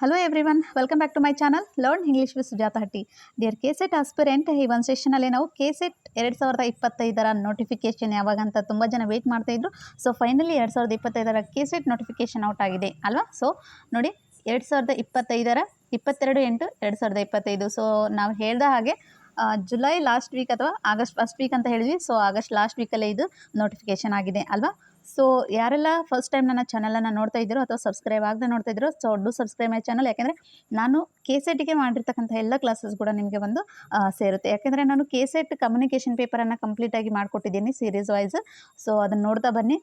One welcome back to my channel learn English with Sujata Hatti dear K SET aspirant ಈ ಒಂದು ಸೆಷನಲ್ಲಿ ನಾವು K set ಎರಡು ಸಾವಿರದ ಇಪ್ಪತ್ತೈದರ ನೋಟಿಫಿಕೇಷನ್ ಯಾವಾಗ ಅಂತ ತುಂಬ ಜನ ವೆಯ್ಟ್ ಮಾಡ್ತಾಯಿದ್ರು ಸೊ ಫೈನಲಿ ಎರಡು ಸಾವಿರದ ಇಪ್ಪತ್ತೈದರ ಕೆಸೆಟ್ ನೋಟಿಫಿಕೇಷನ್ ಔಟ್ ಆಗಿದೆ, ಅಲ್ವಾ? ಸೊ ನೋಡಿ, ಎರಡು ಸಾವಿರದ ಇಪ್ಪತ್ತೈದರ ಇಪ್ಪತ್ತೆರಡು ಎಂಟು ಎರಡು ಸಾವಿರದ ಇಪ್ಪತ್ತೈದು. ಸೊ ನಾವು ಹೇಳ್ದ ಹಾಗೆ ಜುಲೈ ಲಾಸ್ಟ್ ವೀಕ್ ಅಥವಾ ಆಗಸ್ಟ್ ಫಸ್ಟ್ ವೀಕ್ ಅಂತ ಹೇಳಿದ್ವಿ. ಸೊ ಆಗಸ್ಟ್ ಲಾಸ್ಟ್ ವೀಕಲ್ಲೇ ಇದು ನೋಟಿಫಿಕೇಷನ್ ಆಗಿದೆ, ಅಲ್ವಾ? ಸೊ ಯಾರೆಲ್ಲ ಫಸ್ಟ್ ಟೈಮ್ ನನ್ನ ಚಾನಲನ್ನು ನೋಡ್ತಾ ಇದ್ದೀರೋ ಅಥವಾ ಸಬ್ಸ್ಕ್ರೈಬ್ ಆಗದೆ ನೋಡ್ತಾ ಇದ್ದೀರೋ so do subscribe my channel ಯಾಕೆಂದರೆ ನಾನು ಕೆ ಸೆಟ್ಗೆ ಮಾಡಿರ್ತಕ್ಕಂಥ ಎಲ್ಲ ಕ್ಲಾಸಸ್ ಕೂಡ ನಿಮಗೆ ಬಂದು ಸೇರುತ್ತೆ. ಯಾಕೆಂದರೆ ನಾನು ಕೆ ಸೆಟ್ ಕಮ್ಯುನಿಕೇಷನ್ ಪೇಪರನ್ನು ಕಂಪ್ಲೀಟಾಗಿ ಮಾಡಿಕೊಟ್ಟಿದ್ದೀನಿ ಸೀರೀಸ್ ವೈಸ್ ಸೊ ಅದನ್ನು ನೋಡ್ತಾ ಬನ್ನಿ.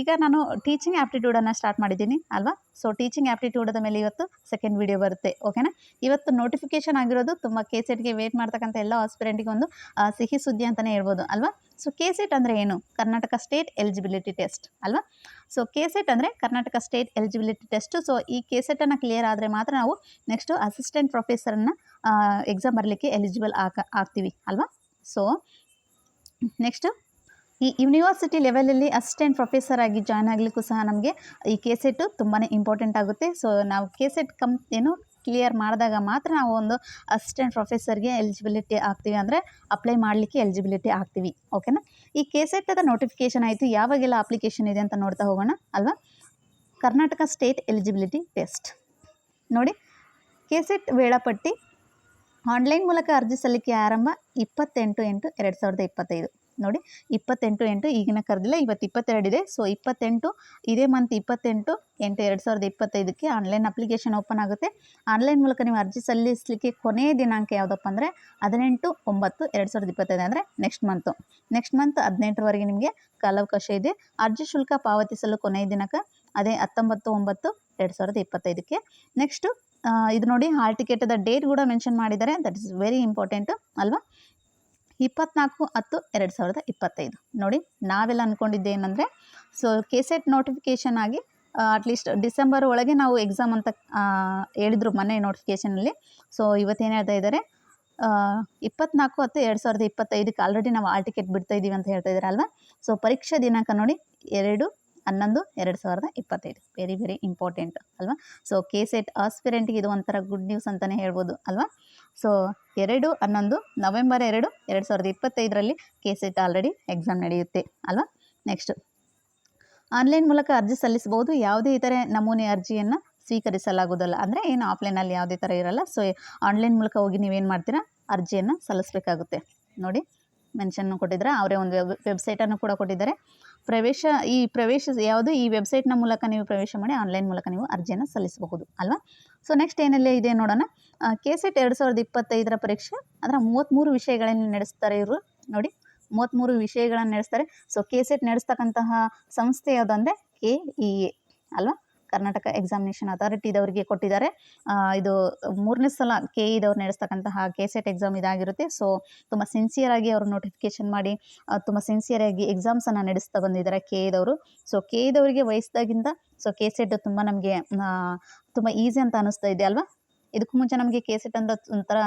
ಈಗ ನಾನು ಟೀಚಿಂಗ್ ಆ್ಯಪ್ಟಿಟ್ಯೂಡನ್ನು ಸ್ಟಾರ್ಟ್ ಮಾಡಿದ್ದೀನಿ, ಅಲ್ವಾ? ಸೊ ಟೀಚಿಂಗ್ ಆ್ಯಪ್ಟಿಟ್ಯೂಡದ ಮೇಲೆ ಇವತ್ತು ಸೆಕೆಂಡ್ ವಿಡಿಯೋ ಬರುತ್ತೆ ಓಕೆನಾ ಇವತ್ತು ನೋಟಿಫಿಕೇಶನ್ ಆಗಿರೋದು ತುಂಬ ಕೆ ಸೆಟ್ಗೆ ವೇಟ್ ಮಾಡ್ತಕ್ಕಂಥ ಎಲ್ಲ ಆಸ್ಪಿರೆಂಟಿಗೆ ಒಂದು ಸಿಹಿ ಸುದ್ದಿ ಅಂತಲೇ ಹೇಳ್ಬೋದು, ಅಲ್ವಾ? ಸೊ ಕೆ ಸೆಟ್ ಅಂದರೆ ಏನು? ಕರ್ನಾಟಕ ಸ್ಟೇಟ್ ಎಲಿಜಿಬಿಲಿಟಿ ಟೆಸ್ಟ್ ಅಲ್ವಾ? ಸೊ ಕೆ ಸೆಟ್ ಅಂದರೆ Karnataka state eligibility test so ಈ ಕೆ ಸೆಟನ್ನು ಕ್ಲಿಯರ್ ಆದರೆ ಮಾತ್ರ ನಾವು ನೆಕ್ಸ್ಟು ಅಸಿಸ್ಟೆಂಟ್ ಪ್ರೊಫೆಸರನ್ನು ಎಕ್ಸಾಮ್ ಬರಲಿಕ್ಕೆ ಎಲಿಜಿಬಲ್ ಆಗ, ಆಗ್ತೀವಿ ಅಲ್ವಾ? ಸೊ ನೆಕ್ಸ್ಟು ಈ ಯೂನಿವರ್ಸಿಟಿ ಲೆವೆಲಲ್ಲಿ ಅಸಿಸ್ಟೆಂಟ್ ಪ್ರೊಫೆಸರ್ ಆಗಿ ಜಾಯ್ನ್ ಆಗಲಿಕ್ಕೂ ಸಹ ನಮಗೆ ಈ ಕೆ ಸೆಟ್ಟು ತುಂಬಾ ಇಂಪಾರ್ಟೆಂಟ್ ಆಗುತ್ತೆ. ಸೊ ನಾವು ಕೆ ಸೆಟ್ ಕಂ ಏನು ಕ್ಲಿಯರ್ ಮಾಡಿದಾಗ ಮಾತ್ರ ನಾವು ಒಂದು ಅಸಿಸ್ಟೆಂಟ್ ಪ್ರೊಫೆಸರ್ಗೆ ಎಲಿಜಿಬಿಲಿಟಿ ಆಗ್ತೀವಿ ಅಂದರೆ ಅಪ್ಲೈ ಮಾಡಲಿಕ್ಕೆ ಎಲಿಜಿಬಿಲಿಟಿ ಆಗ್ತೀವಿ ಓಕೆನಾ ಈ ಕೆ ಸೆಟ್ಟದ ನೋಟಿಫಿಕೇಷನ್ ಆಯಿತು, ಯಾವಾಗೆಲ್ಲ ಅಪ್ಲಿಕೇಶನ್ ಇದೆ ಅಂತ ನೋಡ್ತಾ ಹೋಗೋಣ, ಅಲ್ವಾ? ಕರ್ನಾಟಕ ಸ್ಟೇಟ್ ಎಲಿಜಿಬಿಲಿಟಿ ಟೆಸ್ಟ್ ನೋಡಿ ಕೆ ಸೆಟ್ ವೇಳಾಪಟ್ಟಿ ಆನ್ಲೈನ್ ಮೂಲಕ ಅರ್ಜಿ ಸಲ್ಲಿಕೆ ಆರಂಭ ಇಪ್ಪತ್ತೆಂಟು ಎಂಟು ಎರಡು ಸಾವಿರದ ಇಪ್ಪತ್ತೈದು. ನೋಡಿ ಇಪ್ಪತ್ತೆಂಟು ಎಂಟು ಈಗಿನ ಕರೆದಿಲ್ಲ, ಇವತ್ತು ಇಪ್ಪತ್ತೆರಡಿದೆ ಸೊ ಇಪ್ಪತ್ತೆಂಟು, ಇದೇ ಮಂತ್ ಇಪ್ಪತ್ತೆಂಟು, ಎಂಟು ಎರಡು ಸಾವಿರದ ಇಪ್ಪತ್ತೈದಕ್ಕೆ ಆನ್ಲೈನ್ ಅಪ್ಲಿಕೇಶನ್ ಓಪನ್ ಆಗುತ್ತೆ. ಆನ್ಲೈನ್ ಮೂಲಕ ನೀವು ಅರ್ಜಿ ಸಲ್ಲಿಸಲಿಕ್ಕೆ ಕೊನೆಯ ದಿನಾಂಕ ಯಾವುದಪ್ಪ ಅಂದರೆ ಹದಿನೆಂಟು ಒಂಬತ್ತು ಎರಡು ಸಾವಿರದ ಇಪ್ಪತ್ತೈದು ಅಂದರೆ ನೆಕ್ಸ್ಟ್ ಮಂತು ನೆಕ್ಸ್ಟ್ ಮಂತ್ ಹದಿನೆಂಟರವರೆಗೆ ನಿಮಗೆ ಕಾಲಾವಕಾಶ ಇದೆ. ಅರ್ಜಿ ಶುಲ್ಕ ಪಾವತಿಸಲು ಕೊನೆಯ ದಿನಾಂಕ ಅದೇ ಹತ್ತೊಂಬತ್ತು ಒಂಬತ್ತು ಎರಡು ಸಾವಿರದ ಇಪ್ಪತ್ತೈದಕ್ಕೆ. ನೆಕ್ಸ್ಟು ಇದು ನೋಡಿ ಹಾಲ್ ಟಿಕೆಟದ ಡೇಟ್ ಕೂಡ ಮೆನ್ಷನ್ ಮಾಡಿದ್ದಾರೆ. ದಟ್ ಇಸ್ ವೆರಿ ಇಂಪಾರ್ಟೆಂಟು ಅಲ್ವಾ? ಇಪ್ಪತ್ನಾಲ್ಕು ಹತ್ತು ಎರಡು ಸಾವಿರದ ಇಪ್ಪತ್ತೈದು. ನೋಡಿ, ನಾವೆಲ್ಲ ಅಂದ್ಕೊಂಡಿದ್ದೆ ಏನಂದರೆ ಸೊ ಕೆಸೆಟ್ ನೋಟಿಫಿಕೇಷನ್ ಆಗಿ ಅಟ್ಲೀಸ್ಟ್ ಡಿಸೆಂಬರ್ ಒಳಗೆ ನಾವು ಎಕ್ಸಾಮ್ ಅಂತ ಹೇಳಿದ್ರು ಮೊನ್ನೆ ನೋಟಿಫಿಕೇಷನಲ್ಲಿ ಸೊ ಇವತ್ತೇನು ಹೇಳ್ತಾ ಇದ್ದಾರೆ ಇಪ್ಪತ್ನಾಲ್ಕು ಹತ್ತು ಎರಡು ಸಾವಿರದ ಇಪ್ಪತ್ತೈದಕ್ಕೆ ಆಲ್ರೆಡಿ ನಾವು ಆಲ್ ಟಿಕೆಟ್ ಬಿಡ್ತಾ ಇದ್ದೀವಿ ಅಂತ ಹೇಳ್ತಾ ಇದ್ದಾರೆ ಅಲ್ವಾ? ಸೊ ಪರೀಕ್ಷಾ ದಿನಾಂಕ ನೋಡಿ, ಎರಡು ಹನ್ನೊಂದು, ಎರಡು ಸಾವಿರದ ಇಪ್ಪತ್ತೈದು. ವೆರಿ ವೆರಿ ಇಂಪಾರ್ಟೆಂಟ್ ಅಲ್ವಾ? ಸೊ ಕೆ ಸೆಟ್ ಆಸ್ಪಿರೆಂಟ್ಗೆ ಇದು ಒಂಥರ ಗುಡ್ ನ್ಯೂಸ್ ಅಂತಲೇ ಹೇಳ್ಬೋದು ಅಲ್ವಾ? ಸೊ ಎರಡು, ಹನ್ನೊಂದು ನವೆಂಬರ್ ಎರಡು ಎರಡು ಸಾವಿರದ ಇಪ್ಪತ್ತೈದರಲ್ಲಿ ಕೆ ಸೆಟ್ ಆಲ್ರೆಡಿ ಎಕ್ಸಾಮ್ ನಡೆಯುತ್ತೆ ಅಲ್ವಾ? ನೆಕ್ಸ್ಟ್ ಆನ್ಲೈನ್ ಮೂಲಕ ಅರ್ಜಿ ಸಲ್ಲಿಸಬಹುದು. ಯಾವುದೇ ಇತರೆ ನಮೂನೆ ಅರ್ಜಿಯನ್ನು ಸ್ವೀಕರಿಸಲಾಗುವುದಲ್ಲ. ಅಂದರೆ ಏನು ಆಫ್ಲೈನಲ್ಲಿ ಯಾವುದೇ ಥರ ಇರಲ್ಲ. ಸೊ ಆನ್ಲೈನ್ ಮೂಲಕ ಹೋಗಿ ನೀವೇನು ಮಾಡ್ತೀರಾ? ಅರ್ಜಿಯನ್ನು ಸಲ್ಲಿಸಬೇಕಾಗುತ್ತೆ. ನೋಡಿ ಮೆನ್ಷನ್ನು ಕೊಟ್ಟಿದ್ದಾರೆ. ಅವರೇ ಒಂದು ವೆಬ್ ವೆಬ್ಸೈಟನ್ನು ಕೂಡ ಕೊಟ್ಟಿದ್ದಾರೆ. ಪ್ರವೇಶ, ಈ ಪ್ರವೇಶ ಯಾವುದು, ಈ ವೆಬ್ಸೈಟ್ನ ಮೂಲಕ ನೀವು ಪ್ರವೇಶ ಮಾಡಿ ಆನ್ಲೈನ್ ಮೂಲಕ ನೀವು ಅರ್ಜಿಯನ್ನು ಸಲ್ಲಿಸಬಹುದು, ಅಲ್ವಾ? ಸೊ ನೆಕ್ಸ್ಟ್ ಏನೆಲ್ಲ ಇದೆ ನೋಡೋಣ. ಕೆ ಸೆಟ್ ಎರಡು ಸಾವಿರದ ಇಪ್ಪತ್ತೈದರ ಪರೀಕ್ಷೆ, ಅದರ ಮೂವತ್ತ್ಮೂರು ವಿಷಯಗಳನ್ನು ನಡೆಸ್ತಾರೆ ಇವರು. ನೋಡಿ ಮೂವತ್ತ್ಮೂರು ವಿಷಯಗಳನ್ನು ನಡೆಸ್ತಾರೆ. ಸೊ ಕೆ ಸೆಟ್ ನಡೆಸ್ತಕ್ಕಂತಹ ಸಂಸ್ಥೆ ಯಾವುದಂದರೆ ಕೆ ಇ ಎ ಅಲ್ವಾ? ಕರ್ನಾಟಕ ಎಕ್ಸಾಮಿನೇಷನ್ ಅಥಾರಿಟಿದವರಿಗೆ ಕೊಟ್ಟಿದ್ದಾರೆ. ಇದು ಮೂರನೇ ಸಲ ಕೆ ಇದವ್ರು ನಡೆಸ್ತಕ್ಕಂತಹ ಕೆ ಸೆಟ್ ಎಕ್ಸಾಮ್ ಇದಾಗಿರುತ್ತೆ. ಸೊ ತುಂಬ ಸಿನ್ಸಿಯರಾಗಿ ಅವರು ನೋಟಿಫಿಕೇಷನ್ ಮಾಡಿ ತುಂಬ ಸಿನ್ಸಿಯರಾಗಿ ಎಕ್ಸಾಮ್ಸನ್ನು ನಡೆಸ್ತಾ ಬಂದಿದ್ದಾರೆ ಕೆ ಇದವರು ಸೊ ಕೆ ಇದವರಿಗೆ ವಯಸ್ಸಾಗಿಂದ ಸೊ ಕೆ ಸೆಟ್ ತುಂಬ ನಮಗೆ ತುಂಬ ಈಸಿ ಅಂತ ಅನಿಸ್ತಾ ಇದೆ ಅಲ್ವಾ? ಇದಕ್ಕೂ ಮುಂಚೆ ನಮಗೆ ಕೆ ಸೆಟ್ ಅಂತ ಒಂಥರ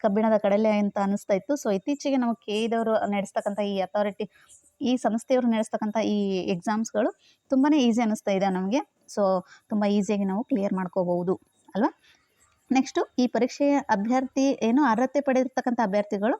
ಕಬ್ಬಿಣದ ಕಡಲೆ ಅಂತ ಅನಿಸ್ತಾ ಇತ್ತು. ಸೊ ಇತ್ತೀಚೆಗೆ ನಾವು ಕೆ ಇದವರು ನಡೆಸ್ತಕ್ಕಂಥ ಈ ಅಥಾರಿಟಿ ಈ ಸಂಸ್ಥೆಯವರು ನಡೆಸ್ತಕ್ಕಂಥ ಈ ಎಕ್ಸಾಮ್ಸ್ಗಳು ತುಂಬಾ ಈಸಿ ಅನ್ನಿಸ್ತಾ ಇದೆ ನಮಗೆ. ಸೊ ತುಂಬ ಈಸಿಯಾಗಿ ನಾವು ಕ್ಲಿಯರ್ ಮಾಡ್ಕೋಬಹುದು. ಅಲ್ವಾ? ನೆಕ್ಸ್ಟು ಈ ಪರೀಕ್ಷೆಯ ಅಭ್ಯರ್ಥಿ ಏನು ಅರ್ಹತೆ ಪಡೆದಿರ್ತಕ್ಕಂಥ ಅಭ್ಯರ್ಥಿಗಳು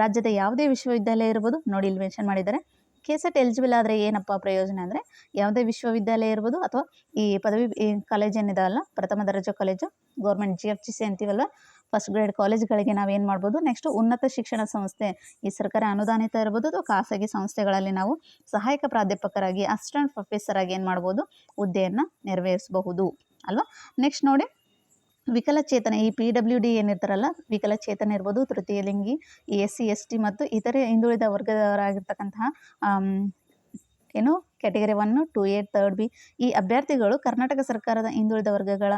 ರಾಜ್ಯದ ಯಾವುದೇ ವಿಶ್ವವಿದ್ಯಾಲಯ ಇರ್ಬೋದು, ನೋಡಿ ಇಲ್ಲಿ ಮೆನ್ಷನ್ ಮಾಡಿದ್ದಾರೆ. ಕೆ ಸೆಟ್ ಎಲಿಜಿಬಲ್ ಆದರೆ ಏನಪ್ಪ ಪ್ರಯೋಜನ ಅಂದರೆ, ಯಾವುದೇ ವಿಶ್ವವಿದ್ಯಾಲಯ ಇರ್ಬೋದು ಅಥವಾ ಈ ಪದವಿ ಕಾಲೇಜ್ ಏನಿದಾವಲ್ಲ ಪ್ರಥಮ ದರ್ಜೆ college government G F G C ಅಂತೀವಲ್ಲ ಫಸ್ಟ್ ಗ್ರೇಡ್ ಕಾಲೇಜ್ಗಳಿಗೆ ನಾವೇನು ಮಾಡ್ಬೋದು? ನೆಕ್ಸ್ಟ್ ಉನ್ನತ ಶಿಕ್ಷಣ ಸಂಸ್ಥೆ, ಈ ಸರ್ಕಾರ ಅನುದಾನಿತ ಇರ್ಬೋದು ಅಥವಾ ಖಾಸಗಿ ಸಂಸ್ಥೆಗಳಲ್ಲಿ ನಾವು ಸಹಾಯಕ ಪ್ರಾಧ್ಯಾಪಕರಾಗಿ ಅಸಿಸ್ಟೆಂಟ್ ಪ್ರೊಫೆಸರ್ ಆಗಿ ಏನು ಮಾಡ್ಬೋದು? ಹುದ್ದೆಯನ್ನು ನೆರವೇರಿಸಬಹುದು. ಅಲ್ವಾ? ನೆಕ್ಸ್ಟ್ ನೋಡಿ, ವಿಕಲಚೇತನ, ಈ ಪಿ ಡಬ್ಲ್ಯೂ ಡಿ ಏನಿರ್ತಾರಲ್ಲ, ವಿಕಲಚೇತನ ಇರ್ಬೋದು, ತೃತೀಯ ಲಿಂಗಿ ಎಸ್ ಸಿ ಎಸ್ ಟಿ ಮತ್ತು ಇತರೆ ಹಿಂದುಳಿದ ವರ್ಗದವರಾಗಿರ್ತಕ್ಕಂತಹ ಏನು? Category one two A third B ಈ ಅಭ್ಯರ್ಥಿಗಳು ಕರ್ನಾಟಕ ಸರ್ಕಾರದ ಹಿಂದುಳಿದ ವರ್ಗಗಳ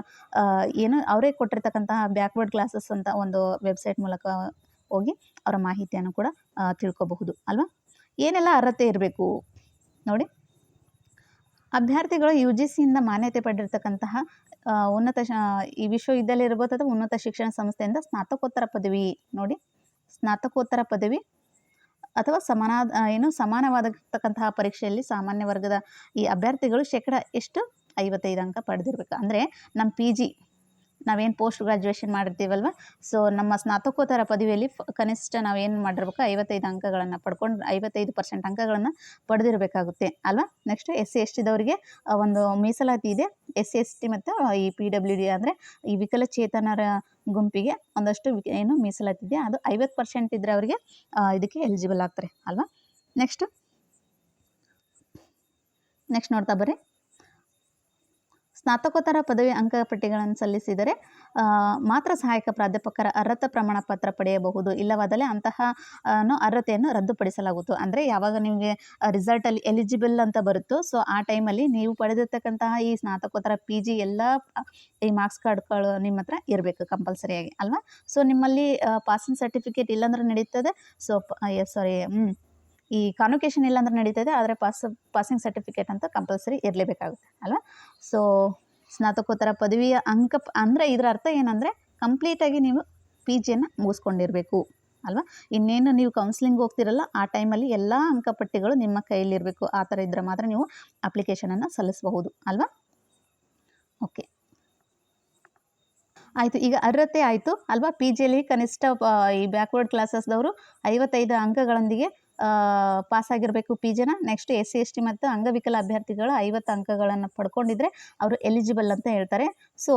ಏನು, ಅವರೇ ಕೊಟ್ಟಿರ್ತಕ್ಕಂತಹ ಬ್ಯಾಕ್ವರ್ಡ್ ಕ್ಲಾಸಸ್ ಅಂತ ಒಂದು ವೆಬ್ಸೈಟ್ ಮೂಲಕ ಹೋಗಿ ಅವರ ಮಾಹಿತಿಯನ್ನು ಕೂಡ ತಿಳ್ಕೋಬಹುದು, ಅಲ್ವಾ? ಏನೆಲ್ಲ ಅರ್ಹತೆ ಇರಬೇಕು? ನೋಡಿ. ಅಭ್ಯರ್ಥಿಗಳು ಯು ಜಿ ಸಿಯಿಂದ ಮಾನ್ಯತೆ ಪಡೆದಿರ್ತಕ್ಕಂತಹ ಉನ್ನತ ಶ, ಈ ವಿಶ್ವವಿದ್ಯಾಲಯ ಇರ್ಬೋದು ಅಥವಾ ಉನ್ನತ ಶಿಕ್ಷಣ ಸಂಸ್ಥೆಯಿಂದ ಸ್ನಾತಕೋತ್ತರ ಪದವಿ, ನೋಡಿ. ಸ್ನಾತಕೋತ್ತರ ಪದವಿ ಅಥವಾ ಸಮಾನ ಏನು ಸಮಾನವಾದತಕ್ಕಂತಹ ಪರೀಕ್ಷೆಯಲ್ಲಿ ಸಾಮಾನ್ಯ ವರ್ಗದ ಈ ಅಭ್ಯರ್ಥಿಗಳು ಶೇಕಡ ಎಷ್ಟು? ಐವತ್ತೈದು ಅಂಕ ಪಡೆದಿರ್ಬೇಕು. ಅಂದರೆ ನಮ್ಮ ಪಿ ಜಿ ನಾವೇನು ಪೋಸ್ಟ್ ಗ್ರ್ಯಾಜುಯೇಷನ್ ಮಾಡಿರ್ತೀವಲ್ವ? ಸೊ ನಮ್ಮ ಸ್ನಾತಕೋತ್ತರ ಪದವಿಯಲ್ಲಿ ಕನಿಷ್ಠ ನಾವೇನು ಮಾಡಿರ್ಬೇಕು, ಐವತ್ತೈದು ಅಂಕಗಳನ್ನು ಪಡ್ಕೊಂಡು, ಐವತ್ತೈದು ಪರ್ಸೆಂಟ್ ಅಂಕಗಳನ್ನು ಪಡೆದಿರಬೇಕಾಗುತ್ತೆ, ಅಲ್ವಾ? ನೆಕ್ಸ್ಟ್ ಎಸ್ ಸಿ ಎಸ್ ಟಿದವರಿಗೆ ಒಂದು ಮೀಸಲಾತಿ ಇದೆ. ಎಸ್ ಸಿ ಎಸ್ ಟಿ ಮತ್ತು ಈ ಪಿ ಡಬ್ಲ್ಯೂ ಡಿ ಅಂದರೆ ಈ ವಿಕಲಚೇತನರ ಗುಂಪಿಗೆ ಒಂದಷ್ಟು ಏನು ಮೀಸಲಾತಿ ಇದೆ. ಅದು ಐವತ್ತು ಪರ್ಸೆಂಟ್ ಇದ್ದರೆ ಅವರಿಗೆ ಇದಕ್ಕೆ ಎಲಿಜಿಬಲ್ ಆಗ್ತಾರೆ, ಅಲ್ವಾ? ನೆಕ್ಸ್ಟ್ ನೆಕ್ಸ್ಟ್ ನೋಡ್ತಾ ಬರ್ರಿ. ಸ್ನಾತಕೋತ್ತರ ಪದವಿ ಅಂಕಪಟ್ಟಿಗಳನ್ನು ಸಲ್ಲಿಸಿದರೆ ಮಾತ್ರ ಸಹಾಯಕ ಪ್ರಾಧ್ಯಾಪಕರ ಅರ್ಹತಾ ಪ್ರಮಾಣ ಪತ್ರ ಪಡೆಯಬಹುದು. ಇಲ್ಲವಾದಲ್ಲಿ ಅಂತಹ ಅರ್ಹತೆಯನ್ನು ರದ್ದುಪಡಿಸಲಾಗುತ್ತೆ ಅಂದರೆ ಯಾವಾಗ ನಿಮಗೆ ರಿಸಲ್ಟಲ್ಲಿ ಎಲಿಜಿಬಲ್ ಅಂತ ಬರುತ್ತೋ ಸೊ ಆ ಟೈಮಲ್ಲಿ ನೀವು ಪಡೆದಿರ್ತಕ್ಕಂತಹ ಈ ಸ್ನಾತಕೋತ್ತರ ಪಿ ಜಿ ಎಲ್ಲ, ಈ ಮಾರ್ಕ್ಸ್ ಕಾರ್ಡ್ಗಳು ನಿಮ್ಮ ಹತ್ರ ಇರಬೇಕು ಕಂಪಲ್ಸರಿಯಾಗಿ ಅಲ್ವಾ? ಸೊ ನಿಮ್ಮಲ್ಲಿ ಪಾಸಿಂಗ್ ಸರ್ಟಿಫಿಕೇಟ್ ಇಲ್ಲಾಂದ್ರೆ ನಡೀತದೆ. ಸೊ ಸಾರಿ ಈ ಕಾನ್ವೊಕೇಶನ್ ಇಲ್ಲಾಂದ್ರೆ ನಡೀತದೆ, ಆದರೆ ಪಾಸ್ ಪಾಸಿಂಗ್ ಸರ್ಟಿಫಿಕೇಟ್ ಅಂತ ಕಂಪಲ್ಸರಿ ಇರಲೇಬೇಕಾಗುತ್ತೆ, ಅಲ್ವಾ? ಸೊ ಸ್ನಾತಕೋತ್ತರ ಪದವಿಯ ಅಂಕ, ಅಂದರೆ ಇದರ ಅರ್ಥ ಏನಂದರೆ ಕಂಪ್ಲೀಟಾಗಿ ನೀವು ಪಿ ಜಿಯನ್ನು ಮುಗಿಸ್ಕೊಂಡಿರಬೇಕು, ಅಲ್ವಾ? ಇನ್ನೇನು ನೀವು ಕೌನ್ಸಿಲಿಂಗ್ ಹೋಗ್ತಿರಲ್ಲ, ಆ ಟೈಮಲ್ಲಿ ಎಲ್ಲ ಅಂಕಪಟ್ಟಿಗಳು ನಿಮ್ಮ ಕೈಯಲ್ಲಿರಬೇಕು, ಆ ಥರ ಇದ್ದರೆ ಮಾತ್ರ ನೀವು ಅಪ್ಲಿಕೇಶನನ್ನು ಸಲ್ಲಿಸಬಹುದು, ಅಲ್ವಾ? ಓಕೆ ಆಯಿತು, ಈಗ ಅರ್ಹತೆ ಆಯಿತು, ಅಲ್ವಾ? ಪಿ ಜಿಯಲ್ಲಿ ಕನಿಷ್ಠ ಈ ಬ್ಯಾಕ್ವರ್ಡ್ ಕ್ಲಾಸಸ್ದವರು ಐವತ್ತೈದು ಅಂಕಗಳೊಂದಿಗೆ ಪಾಸ್ ಆಗಿರಬೇಕು ಪಿ ಜಿನ. Next S C S T ಮತ್ತು ಅಂಗವಿಕಲ ಅಭ್ಯರ್ಥಿಗಳು ಐವತ್ತು ಅಂಕಗಳನ್ನು ಪಡ್ಕೊಂಡಿದ್ರೆ ಅವರು ಎಲಿಜಿಬಲ್ ಅಂತ ಹೇಳ್ತಾರೆ. ಸೊ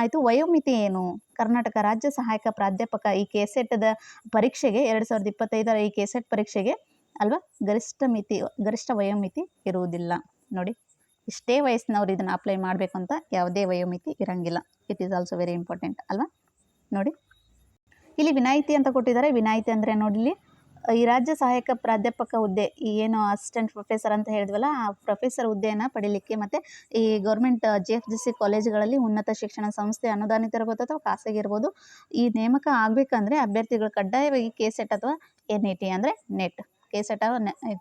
ಆಯಿತು, ವಯೋಮಿತಿ ಏನು? ಕರ್ನಾಟಕ ರಾಜ್ಯ ಸಹಾಯಕ ಪ್ರಾಧ್ಯಾಪಕ ಈ ಕೆ ಸೆಟ್ದ ಪರೀಕ್ಷೆಗೆ, ಎರಡು ಸಾವಿರದ ಇಪ್ಪತ್ತೈದರ ಈ ಕೆ ಸೆಟ್ ಪರೀಕ್ಷೆಗೆ ಅಲ್ವಾ? ಗರಿಷ್ಠ ಮಿತಿ, ಗರಿಷ್ಠ ವಯೋಮಿತಿ ಇರುವುದಿಲ್ಲ. ನೋಡಿ, ಇಷ್ಟೇ ವಯಸ್ಸಿನವ್ರು ಇದನ್ನು ಅಪ್ಲೈ ಮಾಡಬೇಕು ಅಂತ ಯಾವುದೇ ವಯೋಮಿತಿ ಇರಂಗಿಲ್ಲ. It is also very important ಅಲ್ವಾ? ನೋಡಿ, ಇಲ್ಲಿ ವಿನಾಯಿತಿ ಅಂತ ಕೊಟ್ಟಿದ್ದಾರೆ. ವಿನಾಯಿತಿ ಅಂದರೆ ನೋಡಿ ಈ ರಾಜ್ಯ ಸಹಾಯಕ ಪ್ರಾಧ್ಯಾಪಕ ಹುದ್ದೆ, ಈ ಏನು ಅಸಿಸ್ಟೆಂಟ್ ಪ್ರೊಫೆಸರ್ ಅಂತ ಹೇಳಿದ್ವಲ್ಲ, ಆ ಪ್ರೊಫೆಸರ್ ಹುದ್ದೆಯನ್ನು ಪಡೀಲಿಕ್ಕೆ ಮತ್ತು ಈ government G F G C ಕಾಲೇಜುಗಳಲ್ಲಿ ಉನ್ನತ ಶಿಕ್ಷಣ ಸಂಸ್ಥೆ ಅನುದಾನಿತ ಇರ್ಬೋದು ಅಥವಾ ಖಾಸಗಿ ಇರ್ಬೋದು. ಈ ನೇಮಕ ಆಗಬೇಕಂದ್ರೆ ಅಭ್ಯರ್ಥಿಗಳು ಕಡ್ಡಾಯವಾಗಿ ಕೆ ಸೆಟ್ ಅಥವಾ ಎನ್ ಇ ಟಿ ಅಂದರೆ NET K set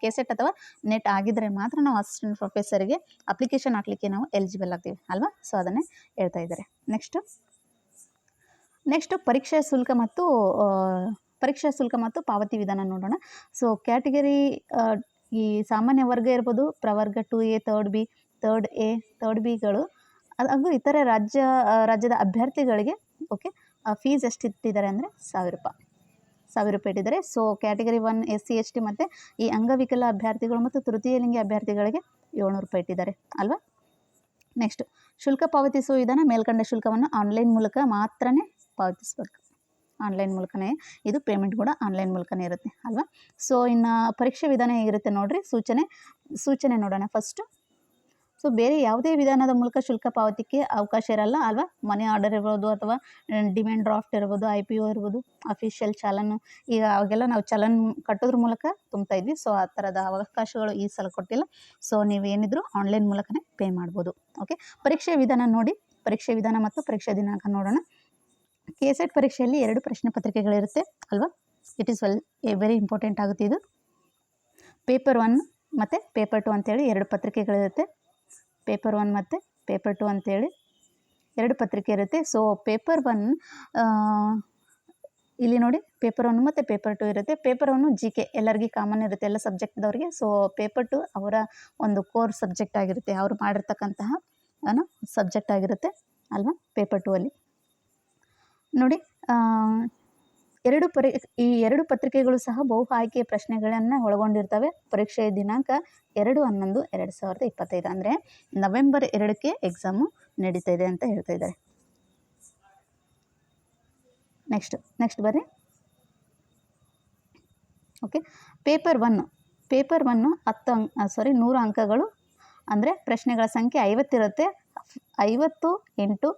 K set ಅಥವಾ ನೆಟ್ ಆಗಿದ್ದರೆ ಮಾತ್ರ ನಾವು ಅಸಿಸ್ಟೆಂಟ್ ಪ್ರೊಫೆಸರ್ಗೆ ಅಪ್ಲಿಕೇಶನ್ ಹಾಕಲಿಕ್ಕೆ ನಾವು ಎಲಿಜಿಬಲ್ ಆಗ್ತೀವಿ ಅಲ್ವಾ? ಸೊ ಅದನ್ನೇ ಹೇಳ್ತಾ ಇದ್ದಾರೆ. ನೆಕ್ಸ್ಟು ನೆಕ್ಸ್ಟು ಪರೀಕ್ಷಾ ಶುಲ್ಕ ಮತ್ತು ಪರೀಕ್ಷಾ ಶುಲ್ಕ ಮತ್ತು ಪಾವತಿ ವಿಧಾನ ನೋಡೋಣ. ಸೊ ಕ್ಯಾಟಗರಿ ಈ ಸಾಮಾನ್ಯ ವರ್ಗ ಇರ್ಬೋದು, ಪ್ರವರ್ಗ two A third B third A third ಬಿಗಳು ಹಾಗೂ ಇತರೆ ರಾಜ್ಯ ರಾಜ್ಯದ ಅಭ್ಯರ್ಥಿಗಳಿಗೆ ಓಕೆ ಫೀಸ್ ಎಷ್ಟು ಇಟ್ಟಿದ್ದಾರೆ ಅಂದರೆ ಸಾವಿರ ರೂಪಾಯಿ. ಸಾವಿರ ರೂಪಾಯಿ ಇಟ್ಟಿದ್ದಾರೆ. So category one S C S T ಮತ್ತು ಈ ಅಂಗವಿಕಲ ಅಭ್ಯರ್ಥಿಗಳು ಮತ್ತು ತೃತೀಯ ಲಿಂಗಿ ಅಭ್ಯರ್ಥಿಗಳಿಗೆ ಏಳ್ನೂರು ರೂಪಾಯಿ ಇಟ್ಟಿದ್ದಾರೆ. ಅಲ್ವಾ? ನೆಕ್ಸ್ಟ್ ಶುಲ್ಕ ಪಾವತಿಸುವ ವಿಧಾನ ಮೇಲ್ಕಂಡ ಶುಲ್ಕವನ್ನು ಆನ್ಲೈನ್ ಮೂಲಕ ಮಾತ್ರನೇ ಪಾವತಿಸಬೇಕು. ಆನ್ಲೈನ್ ಮೂಲಕನೇ, ಇದು ಪೇಮೆಂಟ್ ಕೂಡ ಆನ್ಲೈನ್ ಮೂಲಕನೇ ಇರುತ್ತೆ, ಅಲ್ವಾ? ಸೊ ಇನ್ನು ಪರೀಕ್ಷೆ ವಿಧಾನ ಹೇಗಿರುತ್ತೆ ನೋಡಿರಿ, ಸೂಚನೆ ಸೂಚನೆ ನೋಡೋಣ ಫಸ್ಟು ಸೊ ಬೇರೆ ಯಾವುದೇ ವಿಧಾನದ ಮೂಲಕ ಶುಲ್ಕ ಪಾವತಿಗೆ ಅವಕಾಶ ಇರಲ್ಲ, ಅಲ್ವಾ? ಮನಿ ಆರ್ಡರ್ ಇರ್ಬೋದು ಅಥವಾ ಡಿಮ್ಯಾಂಡ್ ಡ್ರಾಫ್ಟ್ ಇರ್ಬೋದು ಐ ಪಿ ಒ ಇರ್ಬೋದು ಅಫಿಷಿಯಲ್ ಚಲನ್, ಈಗ ಅವಾಗೆಲ್ಲ ನಾವು ಚಲನ್ ಕಟ್ಟೋದ್ರ ಮೂಲಕ ತುಂಬ್ತಾ ಇದ್ವಿ. ಸೊ ಆ ಥರದ ಅವಕಾಶಗಳು ಈ ಸಲ ಕೊಟ್ಟಿಲ್ಲ. ಸೊ ನೀವು ಏನಿದ್ರು ಆನ್ಲೈನ್ ಮೂಲಕನೇ ಪೇ ಮಾಡ್ಬೋದು ಓಕೆ ಪರೀಕ್ಷೆ ವಿಧಾನ ನೋಡಿ, ಪರೀಕ್ಷೆ ವಿಧಾನ ಮತ್ತು ಪರೀಕ್ಷಾ ದಿನಾಂಕ ನೋಡೋಣ. ಕೆ ಸೆಟ್ ಪರೀಕ್ಷೆಯಲ್ಲಿ ಎರಡು ಪ್ರಶ್ನೆ ಪತ್ರಿಕೆಗಳಿರುತ್ತೆ, ಅಲ್ವಾ? It is well very important ಆಗುತ್ತೆ ಇದು. ಪೇಪರ್ ಒನ್ ಮತ್ತು ಪೇಪರ್ ಟು ಅಂತೇಳಿ ಎರಡು ಪತ್ರಿಕೆಗಳಿರುತ್ತೆ. ಪೇಪರ್ ಒನ್ ಮತ್ತು ಪೇಪರ್ ಟು ಅಂತೇಳಿ ಎರಡು ಪತ್ರಿಕೆ ಇರುತ್ತೆ. ಸೊ ಪೇಪರ್ ಒನ್ ಇಲ್ಲಿ ನೋಡಿ ಪೇಪರ್ ಒನ್ ಮತ್ತು ಪೇಪರ್ ಟು ಇರುತ್ತೆ. ಪೇಪರ್ ಒನ್ನು ಜಿ ಕೆ ಎಲ್ಲರಿಗೆ ಕಾಮನ್ ಇರುತ್ತೆ, ಎಲ್ಲ ಸಬ್ಜೆಕ್ಟ್ದವ್ರಿಗೆ ಸೊ ಪೇಪರ್ ಟು ಅವರ ಒಂದು ಕೋರ್ ಸಬ್ಜೆಕ್ಟ್ ಆಗಿರುತ್ತೆ, ಅವರು ಮಾಡಿರ್ತಕ್ಕಂತಹ ಸಬ್ಜೆಕ್ಟ್ ಆಗಿರುತ್ತೆ, ಅಲ್ವಾ? ಪೇಪರ್ ಟು ಅಲ್ಲಿ. ನೋಡಿ ಎರಡು ಪರಿ, ಈ ಎರಡು ಪತ್ರಿಕೆಗಳು ಸಹ ಬಹು ಆಯ್ಕೆಯ ಪ್ರಶ್ನೆಗಳನ್ನು ಒಳಗೊಂಡಿರ್ತವೆ. ಪರೀಕ್ಷೆಯ ದಿನಾಂಕ ಎರಡು ಹನ್ನೊಂದು ಎರಡು ಸಾವಿರದ ಇಪ್ಪತ್ತೈದು ಅಂದರೆ ನವೆಂಬರ್ ಎರಡಕ್ಕೆ ಎಕ್ಸಾಮು ನಡೀತಾ ಇದೆ ಅಂತ ಹೇಳ್ತಾ ಇದ್ದಾರೆ. ನೆಕ್ಸ್ಟ್ ನೆಕ್ಸ್ಟ್ ಬರ್ರಿ. Okay paper one paper one ಹತ್ತು ಅಂಕ ಸಾರಿ ನೂರು ಅಂಕಗಳು ಅಂದರೆ ಪ್ರಶ್ನೆಗಳ ಸಂಖ್ಯೆ ಐವತ್ತಿರುತ್ತೆ ಐವತ್ತು ಇಂಟು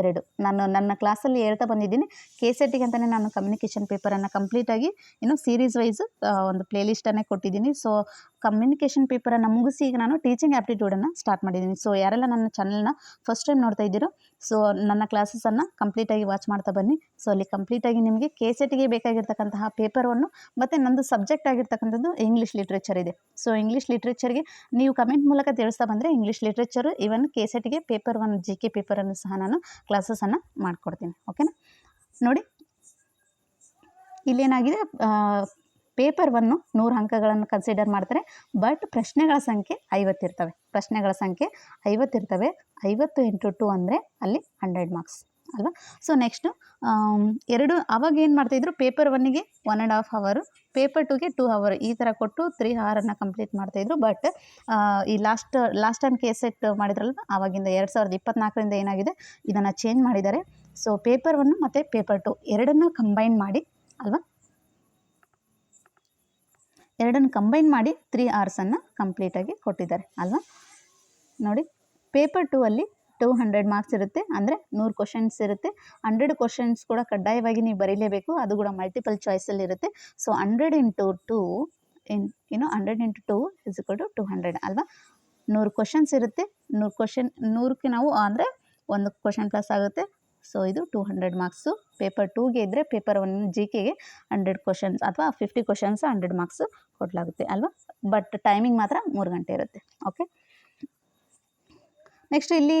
ಎರಡು. ನಾನು ನನ್ನ ಕ್ಲಾಸಲ್ಲಿ ಹೇಳ್ತಾ ಬಂದಿದ್ದೀನಿ. ಕೆ ಸೆಟ್ಟಿಗೆ ಅಂತಲೇ ನಾನು ಕಮ್ಯುನಿಕೇಷನ್ ಪೇಪರನ್ನು ಕಂಪ್ಲೀಟಾಗಿ ಇನ್ನು ಸೀರೀಸ್ ವೈಸು ಒಂದು ಪ್ಲೇಲಿಸ್ಟನ್ನೇ ಕೊಟ್ಟಿದ್ದೀನಿ. ಸೊ ಕಮ್ಯುನಿಕೇಷನ್ ಪೇಪರನ್ನು ಮುಗಿಸಿ ಈಗ ನಾನು ಟೀಚಿಂಗ್ ಆ್ಯಪ್ಟಿಟ್ಯೂಡನ್ನು ಸ್ಟಾರ್ಟ್ ಮಾಡಿದ್ದೀನಿ ಸೊ ಯಾರೆಲ್ಲ ನನ್ನ ಚಾನಲ್ನ ಫಸ್ಟ್ ಟೈಮ್ ನೋಡ್ತಾ ಇದ್ದೀರೋ ಸೊ ನನ್ನ ಕ್ಲಾಸಸನ್ನು ಕಂಪ್ಲೀಟಾಗಿ ವಾಚ್ ಮಾಡ್ತಾ ಬನ್ನಿ. ಸೊ ಅಲ್ಲಿ ಕಂಪ್ಲೀಟಾಗಿ ನಿಮಗೆ ಕೆ ಸೆಟ್ಗೆ ಬೇಕಾಗಿರ್ತಕ್ಕಂತಹ ಪೇಪರನ್ನು ಮತ್ತು ನಂದು ಸಬ್ಜೆಕ್ಟ್ ಆಗಿರ್ತಕ್ಕಂಥದ್ದು ಇಂಗ್ಲೀಷ್ ಲಿಟ್ರೇಚರ್ ಇದೆ. ಸೊ ಇಂಗ್ಲೀಷ್ ಲಿಟ್ರೇಚರ್ಗೆ ನೀವು ಕಮೆಂಟ್ ಮೂಲಕ ತಿಳಿಸ್ತಾ ಬಂದರೆ ಇಂಗ್ಲೀಷ್ ಲಿಟ್ರೇಚರ್ ಇವನ್ ಕೆ ಸೆಟ್ಗೆ ಪೇಪರ್ ಒನ್ ಜಿ ಕೆ ಪೇಪರನ್ನು ಸಹ ನಾನು ಕ್ಲಾಸಸನ್ನು ಮಾಡಿಕೊಡ್ತೀನಿ. ಓಕೆನಾ ನೋಡಿ, ಇಲ್ಲೇನಾಗಿದೆ ಪೇಪರ್ ಒನ್ನು ನೂರು ಅಂಕಗಳನ್ನು ಕನ್ಸಿಡರ್ ಮಾಡ್ತಾರೆ. ಬಟ್ ಪ್ರಶ್ನೆಗಳ ಸಂಖ್ಯೆ ಐವತ್ತಿರ್ತವೆ ಪ್ರಶ್ನೆಗಳ ಸಂಖ್ಯೆ ಐವತ್ತಿರ್ತವೆ ಐವತ್ತು ಇಂಟು ಟು ಅಂದರೆ ಅಲ್ಲಿ ಹಂಡ್ರೆಡ್ ಮಾರ್ಕ್ಸ್ ಅಲ್ವಾ? ಸೊ ನೆಕ್ಸ್ಟು ಎರಡು ಅವಾಗ ಏನು ಮಾಡ್ತಾಯಿದ್ರು ಪೇಪರ್ ಒನ್ನಿಗೆ ಒನ್ ಆ್ಯಂಡ್ ಹಾಫ್ ಅವರು ಪೇಪರ್ ಟುಗೆ ಟೂ ಅವರ್ ಈ ಥರ ಕೊಟ್ಟು ತ್ರೀ ಅವರನ್ನು ಕಂಪ್ಲೀಟ್ ಮಾಡ್ತಾಯಿದ್ರು ಬಟ್ ಈ last last time K set ಮಾಡಿದ್ರಲ್ವ? ಆವಾಗಿಂದ ಎರಡು ಸಾವಿರದ ಇಪ್ಪತ್ನಾಲ್ಕರಿಂದ ಏನಾಗಿದೆ? ಇದನ್ನು ಚೇಂಜ್ ಮಾಡಿದ್ದಾರೆ. ಸೊ ಪೇಪರ್ ಒನ್ ಮತ್ತು ಪೇಪರ್ ಟು ಎರಡನ್ನೂ ಕಂಬೈನ್ ಮಾಡಿ, ಅಲ್ವಾ? ಎರಡನ್ನು ಕಂಬೈನ್ ಮಾಡಿ ತ್ರೀ ಆರ್ಸನ್ನು ಕಂಪ್ಲೀಟಾಗಿ ಕೊಟ್ಟಿದ್ದಾರೆ, ಅಲ್ವಾ? ನೋಡಿ ಪೇಪರ್ ಟೂ ಅಲ್ಲಿ ಟೂ ಹಂಡ್ರೆಡ್ ಮಾರ್ಕ್ಸ್ ಇರುತ್ತೆ, ಅಂದರೆ ನೂರು ಕ್ವಶನ್ಸ್ ಇರುತ್ತೆ. ಹಂಡ್ರೆಡ್ ಕ್ವಶನ್ಸ್ ಕೂಡ ಕಡ್ಡಾಯವಾಗಿ ನೀವು ಬರೀಲೇಬೇಕು, ಅದು ಕೂಡ ಮಲ್ಟಿಪಲ್ ಚಾಯ್ಸಲ್ಲಿ ಇರುತ್ತೆ. So hundred into two in ಏನು hundred into two is equal to two hundred ಅಲ್ವಾ? ನೂರು ಕ್ವಶನ್ಸ್ ಇರುತ್ತೆ, ನೂರು ಕ್ವಶನ್ ನೂರಕ್ಕೆ ನಾವು ಅಂದರೆ ಒಂದು ಕ್ವಶನ್ ಪ್ಲಸ್ ಆಗುತ್ತೆ ಸೊ ಇದು ಟೂ ಹಂಡ್ರೆಡ್ ಮಾರ್ಕ್ಸು ಪೇಪರ್ ಟೂಗೆ ಇದ್ದರೆ ಪೇಪರ್ ಒನ್ ಜಿ ಕೆಗೆ ಹಂಡ್ರೆಡ್ ಕ್ವಶನ್ಸ್ ಅಥವಾ ಫಿಫ್ಟಿ ಕ್ವಶನ್ಸ್ ಹಂಡ್ರೆಡ್ ಮಾರ್ಕ್ಸು ಕೊಡಲಾಗುತ್ತೆ, ಅಲ್ವಾ? ಬಟ್ ಟೈಮಿಂಗ್ ಮಾತ್ರ ಮೂರು ಗಂಟೆ ಇರುತ್ತೆ ಓಕೆ ನೆಕ್ಸ್ಟ್ ಇಲ್ಲಿ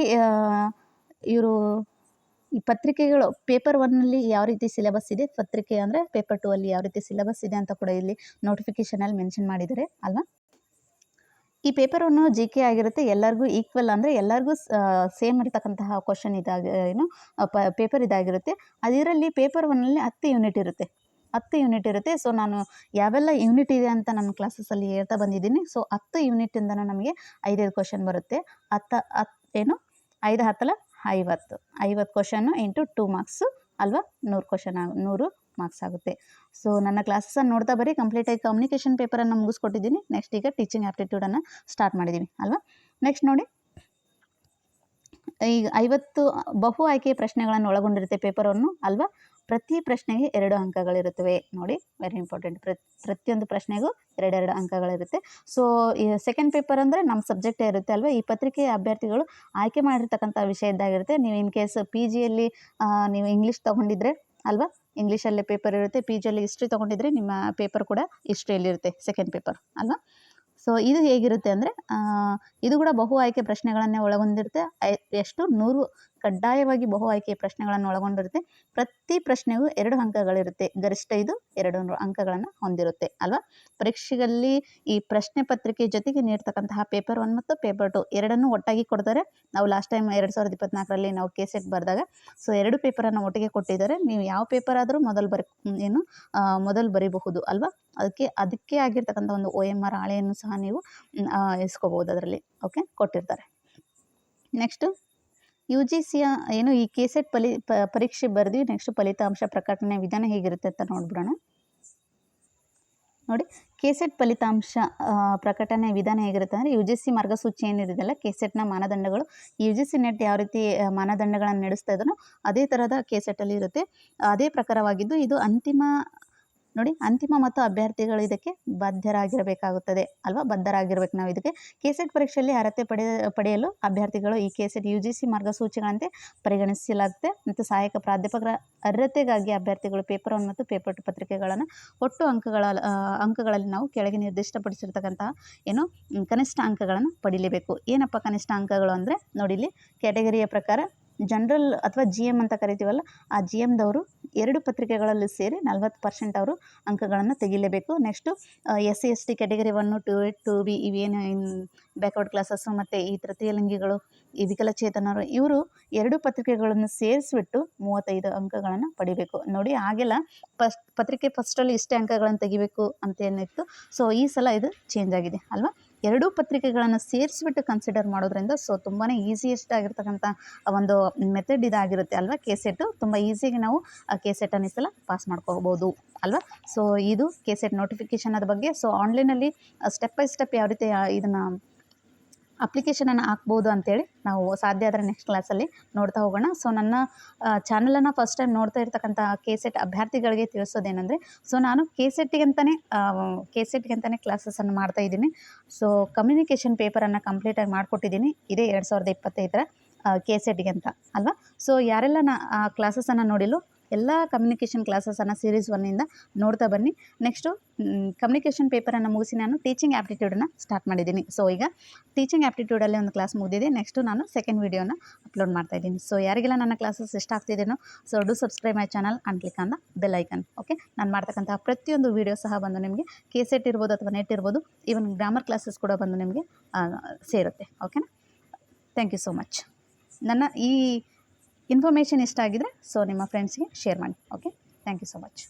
ಇವರು ಈ ಪತ್ರಿಕೆಗಳು ಪೇಪರ್ ಒನ್ನಲ್ಲಿ ಯಾವ ರೀತಿ ಸಿಲೆಬಸ್ ಇದೆ? ಪತ್ರಿಕೆ ಅಂದರೆ ಪೇಪರ್ ಟೂ ಅಲ್ಲಿ ಯಾವ ರೀತಿ ಸಿಲೆಬಸ್ ಇದೆ ಅಂತ ಕೂಡ ಇಲ್ಲಿ ನೋಟಿಫಿಕೇಶನಲ್ಲಿ ಮೆನ್ಷನ್ ಮಾಡಿದ್ದಾರೆ, ಅಲ್ವಾ? ಈ ಪೇಪರ್ ಒನ್ನು ಜಿ ಕೆ ಆಗಿರುತ್ತೆ. ಎಲ್ಲರಿಗೂ ಈಕ್ವಲ್ ಅಂದರೆ ಎಲ್ಲರಿಗೂ ಸೇಮ್ ಇರತಕ್ಕಂತಹ ಕ್ವಶನ್ ಇದಾಗ, ಏನು, ಪ ಪೇಪರ್ ಇದಾಗಿರುತ್ತೆ. ಅದರಲ್ಲಿ ಪೇಪರ್ ಒನ್ನಲ್ಲಿ ಹತ್ತು ಯೂನಿಟ್ ಇರುತ್ತೆ. ಹತ್ತು ಯೂನಿಟ್ ಇರುತ್ತೆ. ಸೊ ನಾನು ಯಾವೆಲ್ಲ ಯೂನಿಟ್ ಇದೆ ಅಂತ ನನ್ನ ಕ್ಲಾಸಸ್ಸಲ್ಲಿ ಹೇಳ್ತಾ ಬಂದಿದ್ದೀನಿ. ಸೊ ಹತ್ತು ಯೂನಿಟಿಂದನೂ ನಮಗೆ ಐದೈದು ಕ್ವಶನ್ ಬರುತ್ತೆ. ಹತ್ತು ಹತ್ತು ಏನು, ಐದು ಹತ್ತಲ ಐವತ್ತು. ಐವತ್ತು ಕ್ವಶನ್ನು ಇಂಟು ಟೂ ಮಾರ್ಕ್ಸು ಅಲ್ವಾ? ನೂರು ಕ್ವಶನ್ ನೂರು ಮಾರ್ಕ್ಸ್ ಆಗುತ್ತೆ. ಸೊ ನನ್ನ ಕ್ಲಾಸನ್ನು ನೋಡ್ತಾ ಬರೀ ಕಂಪ್ಲೀಟಾಗಿ ಕಮ್ಯುನಿಕೇಷನ್ ಪೇಪರನ್ನು ಮುಗಿಸ್ಕೊಟ್ಟಿದ್ದೀನಿ. ನೆಕ್ಸ್ಟ್ ಈಗ ಟೀಚಿಂಗ್ ಆ್ಯಪ್ಟಿಟ್ಯೂಡನ್ನು ಸ್ಟಾರ್ಟ್ ಮಾಡಿದ್ದೀನಿ ಅಲ್ವಾ? ನೆಕ್ಸ್ಟ್ ನೋಡಿ. ಈಗ ಐವತ್ತು, ಬಹು ಆಯ್ಕೆ ಪ್ರಶ್ನೆಗಳನ್ನು ಒಳಗೊಂಡಿರುತ್ತೆ ಪೇಪರನ್ನು ಅಲ್ವಾ? ಪ್ರತಿ ಪ್ರಶ್ನೆಗೆ ಎರಡು ಅಂಕಗಳಿರುತ್ತವೆ. ನೋಡಿ ವೆರಿ ಇಂಪಾರ್ಟೆಂಟ್ ಪ್ರತಿಯೊಂದು ಪ್ರಶ್ನೆಗೂ ಎರಡೆರಡು ಅಂಕಗಳಿರುತ್ತೆ. ಸೊ ಸೆಕೆಂಡ್ ಪೇಪರ್ ಅಂದರೆ ನಮ್ಮ ಸಬ್ಜೆಕ್ಟೇ ಇರುತ್ತೆ, ಅಲ್ವಾ? ಈ ಪತ್ರಿಕೆಯ ಅಭ್ಯರ್ಥಿಗಳು ಆಯ್ಕೆ ಮಾಡಿರ್ತಕ್ಕಂಥ ವಿಷಯದ್ದಾಗಿರುತ್ತೆ ನೀವು ಇನ್ ಕೇಸ್ ಪಿ ಜಿಯಲ್ಲಿ ನೀವು ಇಂಗ್ಲೀಷ್ ತೊಗೊಂಡಿದ್ರೆ, ಅಲ್ವಾ? ಇಂಗ್ಲೀಷಲ್ಲೇ ಪೇಪರ್ ಇರುತ್ತೆ ಪಿ ಜಿಯಲ್ಲಿ ಹಿಸ್ಟ್ರಿ ತೊಗೊಂಡಿದ್ರೆ ನಿಮ್ಮ ಪೇಪರ್ ಕೂಡ ಹಿಸ್ಟ್ರಿಯಲ್ಲಿರುತ್ತೆ ಸೆಕೆಂಡ್ ಪೇಪರ್ ಅಲ್ವಾ? ಸೊ ಇದು ಹೇಗಿರುತ್ತೆ ಅಂದರೆ ಇದು ಕೂಡ ಬಹು ಆಯ್ಕೆ ಪ್ರಶ್ನೆಗಳನ್ನೇ ಒಳಗೊಂಡಿರುತ್ತೆ. ಎಷ್ಟು? ನೂರು ಕಡ್ಡಾಯವಾಗಿ ಬಹು ಆಯ್ಕೆಯ ಪ್ರಶ್ನೆಗಳನ್ನು ಒಳಗೊಂಡಿರುತ್ತೆ. ಪ್ರತಿ ಪ್ರಶ್ನೆಗೂ ಎರಡು ಅಂಕಗಳಿರುತ್ತೆ. ಗರಿಷ್ಠ ಇದು ಎರಡು ಅಂಕಗಳನ್ನು ಹೊಂದಿರುತ್ತೆ, ಅಲ್ವಾ? ಪರೀಕ್ಷೆಯಲ್ಲಿ ಈ ಪ್ರಶ್ನೆ ಪತ್ರಿಕೆ ಜೊತೆಗೆ ನೀಡ್ತಕ್ಕಂತಹ ಪೇಪರ್ ಒನ್ ಮತ್ತು ಪೇಪರ್ ಟು ಎರಡನ್ನು ಒಟ್ಟಾಗಿ ಕೊಡ್ತಾರೆ. ನಾವು ಲಾಸ್ಟ್ ಟೈಮ್ ಎರಡು ಸಾವಿರದ ಇಪ್ಪತ್ನಾಲ್ಕರಲ್ಲಿ ನಾವು ಕೆ ಸೆಟ್ ಬರೆದಾಗ ಸೊ ಎರಡು ಪೇಪರನ್ನು ಒಟ್ಟಿಗೆ ಕೊಟ್ಟಿದ್ದಾರೆ. ನೀವು ಯಾವ ಪೇಪರ್ ಆದರೂ ಮೊದಲು ಬರಿ ಏನು ಮೊದಲು ಬರೀಬಹುದು, ಅಲ್ವಾ? ಅದಕ್ಕೆ ಅದಕ್ಕೆ ಆಗಿರ್ತಕ್ಕಂಥ ಒಂದು ಒ ಎಂ ಆರ್ ಹಾಳೆಯನ್ನು ಸಹ ನೀವು ಇಸ್ಕೋಬಹುದು ಅದರಲ್ಲಿ ಓಕೆ ಕೊಟ್ಟಿರ್ತಾರೆ. ನೆಕ್ಸ್ಟು ಯು ಜಿ ಸಿಯ ಏನು ಈ ಕೆ ಸೆಟ್ ಫಲಿ ಪರೀಕ್ಷೆ ಬರೆದ್ವಿ ನೆಕ್ಸ್ಟ್ ಫಲಿತಾಂಶ ಪ್ರಕಟಣೆ ವಿಧಾನ ಹೇಗಿರುತ್ತೆ ಅಂತ ನೋಡ್ಬಿಡೋಣ. ನೋಡಿ, ಕೆಸೆಟ್ ಫಲಿತಾಂಶ ಪ್ರಕಟಣೆ ವಿಧಾನ ಹೇಗಿರುತ್ತೆ ಅಂದರೆ ಯು ಜಿ ಸಿ ಮಾರ್ಗಸೂಚಿ ಏನಿದೆಯಲ್ಲ ಕೆ ಸೆಟ್ನ ಮಾನದಂಡಗಳು, ಯು ಜಿ ಸಿ ನೆಟ್ ಯಾವ ರೀತಿ ಮಾನದಂಡಗಳನ್ನು ನಡೆಸ್ತಾ ಇದನೋ ಅದೇ ಥರದ ಕೆ ಸೆಟ್ಟಲ್ಲಿ ಇರುತ್ತೆ. ಅದೇ ಪ್ರಕಾರವಾಗಿದ್ದು ಇದು ಅಂತಿಮ ನೋಡಿ ಅಂತಿಮ ಮತ್ತು ಅಭ್ಯರ್ಥಿಗಳು ಇದಕ್ಕೆ ಬದ್ಧರಾಗಿರಬೇಕಾಗುತ್ತದೆ. ಅಲ್ವಾ? ಬದ್ಧರಾಗಿರ್ಬೇಕು ನಾವು ಇದಕ್ಕೆ. ಕೆಸೆಟ್ ಪರೀಕ್ಷೆಯಲ್ಲಿ ಅರ್ಹತೆ ಪಡೆಯ ಪಡೆಯಲು ಅಭ್ಯರ್ಥಿಗಳು ಈ K set U G C ಮಾರ್ಗಸೂಚಿಗಳಂತೆ ಪರಿಗಣಿಸಲಾಗುತ್ತೆ ಮತ್ತು ಸಹಾಯಕ ಪ್ರಾಧ್ಯಾಪಕರ ಅರ್ಹತೆಗಾಗಿ ಅಭ್ಯರ್ಥಿಗಳು ಪೇಪರ್ ಒನ್ ಮತ್ತು ಪೇಪರ್ ಟು ಪತ್ರಿಕೆಗಳನ್ನು ಒಟ್ಟು ಅಂಕಗಳ ಅಂಕಗಳಲ್ಲಿ ನಾವು ಕೆಳಗೆ ನಿರ್ದಿಷ್ಟಪಡಿಸಿರ್ತಕ್ಕಂತಹ ಏನು, ಕನಿಷ್ಠ ಅಂಕಗಳನ್ನು ಪಡೀಲೇಬೇಕು. ಏನಪ್ಪ ಕನಿಷ್ಠ ಅಂಕಗಳು ಅಂದರೆ ನೋಡಿ ಇಲ್ಲಿ ಕ್ಯಾಟಗರಿಯ ಪ್ರಕಾರ ಜನರಲ್ ಅಥವಾ ಜಿ ಎಂ ಅಂತ ಕರಿತೀವಲ್ಲ, ಆ ಜಿ ಎಮ್ದವರು ಎರಡು ಪತ್ರಿಕೆಗಳಲ್ಲಿ ಸೇರಿ ನಲ್ವತ್ತು ಪರ್ಸೆಂಟ್ ಅವರು ಅಂಕಗಳನ್ನು ತೆಗಿಲೇಬೇಕು. Next S C S T category one two eight two B ಇವೇನು ಬ್ಯಾಕ್ವರ್ಡ್ ಕ್ಲಾಸಸ್ಸು ಮತ್ತು ಈ ತೃತೀಯ ಲಿಂಗಿಗಳು ಈ ವಿಕಲಚೇತನರು, ಇವರು ಎರಡು ಪತ್ರಿಕೆಗಳನ್ನು ಸೇರಿಸ್ಬಿಟ್ಟು ಮೂವತ್ತೈದು ಅಂಕಗಳನ್ನು ಪಡಿಬೇಕು. ನೋಡಿ ಆಗೆಲ್ಲ ಫಸ್ಟ್, ಪತ್ರಿಕೆ ಫಸ್ಟಲ್ಲಿ ಇಷ್ಟೇ ಅಂಕಗಳನ್ನು ತೆಗಿಬೇಕು ಅಂತ ಏನಿತ್ತು. ಸೊ ಈ ಸಲ ಇದು ಚೇಂಜ್ ಆಗಿದೆ, ಅಲ್ವಾ? ಎರಡೂ ಪತ್ರಿಕೆಗಳನ್ನು ಸೇರಿಸ್ಬಿಟ್ಟು ಕನ್ಸಿಡರ್ ಮಾಡೋದ್ರಿಂದ ಸೊ ತುಂಬಾ ಈಸಿಯೆಸ್ಟ್ ಆಗಿರ್ತಕ್ಕಂಥ ಒಂದು ಮೆಥಡ್ ಇದಾಗಿರುತ್ತೆ ಅಲ್ವಾ ಕೆ ಸೆಟ್ಟು ತುಂಬ ಈಸಿಯಾಗಿ ನಾವು ಆ ಕೆ ಸೆಟ್ಟನ್ನು ಈ ಸಲ ಪಾಸ್ ಮಾಡ್ಕೋಬೋದು ಅಲ್ವಾ? ಸೊ ಇದು ಕೆ ಸೆಟ್ ನೋಟಿಫಿಕೇಷನ್ ಅದ ಬಗ್ಗೆ. ಸೊ ಆನ್ಲೈನಲ್ಲಿ ಸ್ಟೆಪ್ ಬೈ ಸ್ಟೆಪ್ ಯಾವ ರೀತಿ ಇದನ್ನು ಅಪ್ಲಿಕೇಶನನ್ನು ಹಾಕ್ಬೋದು ಅಂತೇಳಿ ನಾವು ಸಾಧ್ಯ ಆದರೆ ನೆಕ್ಸ್ಟ್ ಕ್ಲಾಸಲ್ಲಿ ನೋಡ್ತಾ ಹೋಗೋಣ. ಸೊ ನನ್ನ ಚಾನಲನ್ನು ಫಸ್ಟ್ ಟೈಮ್ ನೋಡ್ತಾ ಇರ್ತಕ್ಕಂಥ ಕೆ ಸೆಟ್ ಅಭ್ಯರ್ಥಿಗಳಿಗೆ ತಿಳಿಸೋದೇನೆಂದರೆ ಸೊ ನಾನು ಕೆ ಸೆಟ್ಟಿಗಂತಲೇ ಕೆ ಸೆಟ್ಗೆ ಅಂತಲೇ ಕ್ಲಾಸಸನ್ನು ಮಾಡ್ತಾ ಇದ್ದೀನಿ. ಸೊ ಕಮ್ಯುನಿಕೇಷನ್ ಪೇಪರನ್ನು ಕಂಪ್ಲೀಟಾಗಿ ಮಾಡಿಕೊಟ್ಟಿದ್ದೀನಿ. ಇದೇ ಎರಡು ಸಾವಿರದ ಇಪ್ಪತ್ತೈದರ. ಕೆ ಸೆಟ್ಗೆ ಅಂತ, ಅಲ್ವಾ? ಸೊ ಯಾರೆಲ್ಲ ನಾ, ಆ ಕ್ಲಾಸಸನ್ನು ನೋಡಿಲ್ಲೋ, ಎಲ್ಲ ಕಮ್ಯುನಿಕೇಷನ್ ಕ್ಲಾಸಸನ್ನು ಸೀರೀಸ್ ಒನ್ನಿಂದ ನೋಡ್ತಾ ಬನ್ನಿ. ನೆಕ್ಸ್ಟು ಕಮ್ಯುನಿಕೇಷನ್ ಪೇಪರನ್ನು ಮುಗಿಸಿ ನಾನು ಟೀಚಿಂಗ್ ಆ್ಯಪ್ಟಿಟ್ಯೂಡನ್ನು ಸ್ಟಾರ್ಟ್ ಮಾಡಿದ್ದೀನಿ. ಸೊ ಈಗ ಟೀಚಿಂಗ್ ಆ್ಯಪ್ಟಿಟ್ಯೂಡಲ್ಲಿ ಒಂದು ಕ್ಲಾಸ್ ಮುಗಿದಿದೆ. ನೆಕ್ಸ್ಟು ನಾನು ಸೆಕೆಂಡ್ ವೀಡಿಯೋನ ಅಪ್ಲೋಡ್ ಮಾಡ್ತಾ ಇದ್ದೀನಿ. ಸೊ ಯಾರಿಗೆಲ್ಲ ನನ್ನ ಕ್ಲಾಸಸ್ ಇಷ್ಟ ಆಗ್ತಿದ್ದೀನೋ so do subscribe my channel and click on the bell icon okay ನಾನು ಮಾಡ್ತಕ್ಕಂಥ ಪ್ರತಿಯೊಂದು ವೀಡಿಯೋ ಸಹ ಬಂದು ನಿಮಗೆ ಕೆ ಸೆಟ್ ಇರ್ಬೋದು ಅಥವಾ ನೆಟ್ ಇರ್ಬೋದು ಈವನ್ ಗ್ರಾಮರ್ ಕ್ಲಾಸಸ್ ಕೂಡ ಬಂದು ನಿಮಗೆ ಸೇರುತ್ತೆ ಓಕೆನಾ ಥ್ಯಾಂಕ್ ಯು ಸೋ ಮಚ್ ನನ್ನ ಈ ಇನ್ಫಾರ್ಮೇಷನ್ ಇಷ್ಟ ಆಗಿದ್ರೆ ಸೊ ನಿಮ್ಮ ಫ್ರೆಂಡ್ಸ್ಗೆ ಶೇರ್ ಮಾಡಿ okay thank you so much